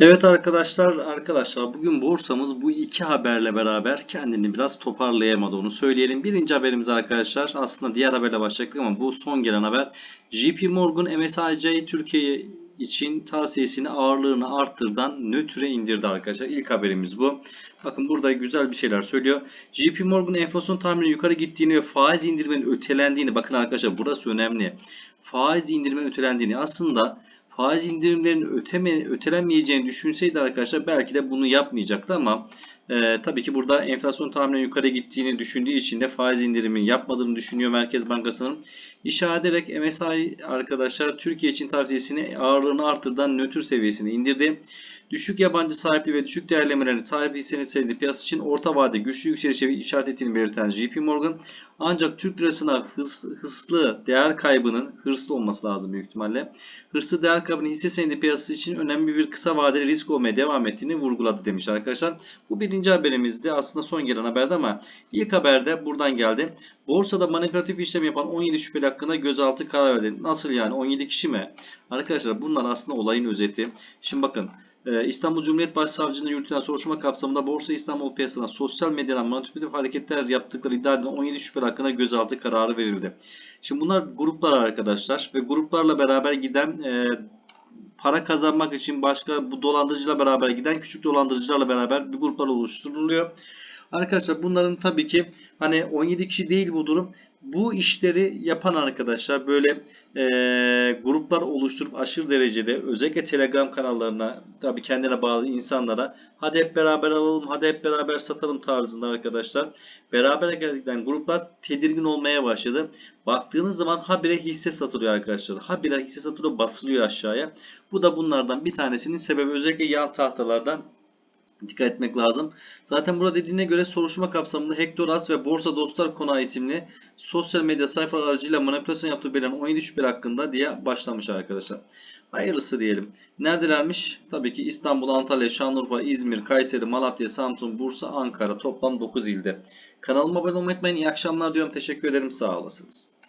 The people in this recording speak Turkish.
Evet arkadaşlar, arkadaşlar bugün borsamız bu iki haberle beraber kendini biraz toparlayamadı onu söyleyelim. Birinci haberimiz arkadaşlar aslında diğer haberle başlayacaktık ama bu son gelen haber. JP Morgan MSCI Türkiye için tavsiyesini ağırlığını arttırdan nötre indirdi arkadaşlar. İlk haberimiz bu. Bakın burada güzel bir şeyler söylüyor. JP Morgan enflasyon tahmini yukarı gittiğini ve faiz indirmenin ötelendiğini bakın arkadaşlar burası önemli. Faiz indirmenin ötelendiğini aslında faiz indirimlerinin öteme, ötelenmeyeceğini düşünseydi arkadaşlar belki de bunu yapmayacaktı ama e, tabii ki burada enflasyon tahmini yukarı gittiğini düşündüğü için de faiz indirimi yapmadığını düşünüyor Merkez Bankası'nın. İşaret ederek MSI arkadaşlar Türkiye için tavsiyesini ağırlığını arttırdan nötr seviyesine indirdi. Düşük yabancı sahipliği ve düşük değerlemelerini sahip hissenin senedi piyasa için orta vade güçlü yükselişe işaret ettiğini belirten JP Morgan ancak Türk lirasına hırs, hırslı değer kaybının hırslı olması lazım büyük ihtimalle. Hırslı değer kaybının hisse senedi piyasası için önemli bir kısa vadeli risk olmaya devam ettiğini vurguladı demiş arkadaşlar. Bu birinci haberimizdi aslında son gelen haberde ama ilk haberde buradan geldi. Borsada manipülatif işlem yapan 17 şüpheli hakkında gözaltı karar verdi. Nasıl yani 17 kişi mi? Arkadaşlar bunlar aslında olayın özeti. Şimdi bakın ee, İstanbul Cumhuriyet Başsavcılığı'nda yürütülen soruşturma kapsamında Borsa İstanbul piyasasına sosyal medyadan manipülatif hareketler yaptıkları iddia edilen 17 şüpheli hakkında gözaltı kararı verildi. Şimdi bunlar gruplar arkadaşlar ve gruplarla beraber giden e, para kazanmak için başka bu dolandırıcıyla beraber giden küçük dolandırıcılarla beraber bir gruplar oluşturuluyor. Arkadaşlar bunların tabii ki hani 17 kişi değil bu durum. Bu işleri yapan arkadaşlar böyle e, gruplar oluşturup aşırı derecede özellikle Telegram kanallarına tabii kendine bağlı insanlara hadi hep beraber alalım hadi hep beraber satalım tarzında arkadaşlar. Beraber geldikten gruplar tedirgin olmaya başladı. Baktığınız zaman habire hisse satılıyor arkadaşlar. Habire hisse satılıyor basılıyor aşağıya. Bu da bunlardan bir tanesinin sebebi özellikle yan tahtalardan dikkat etmek lazım. Zaten burada dediğine göre soruşturma kapsamında Hector As ve Borsa Dostlar Konağı isimli sosyal medya sayfalar aracıyla manipülasyon yaptığı belirlenen 17 şüpheli hakkında diye başlamış arkadaşlar. Hayırlısı diyelim. Neredelermiş? Tabii ki İstanbul, Antalya, Şanlıurfa, İzmir, Kayseri, Malatya, Samsun, Bursa, Ankara toplam 9 ilde. Kanalıma abone olmayı unutmayın. İyi akşamlar diyorum. Teşekkür ederim. Sağ olasınız.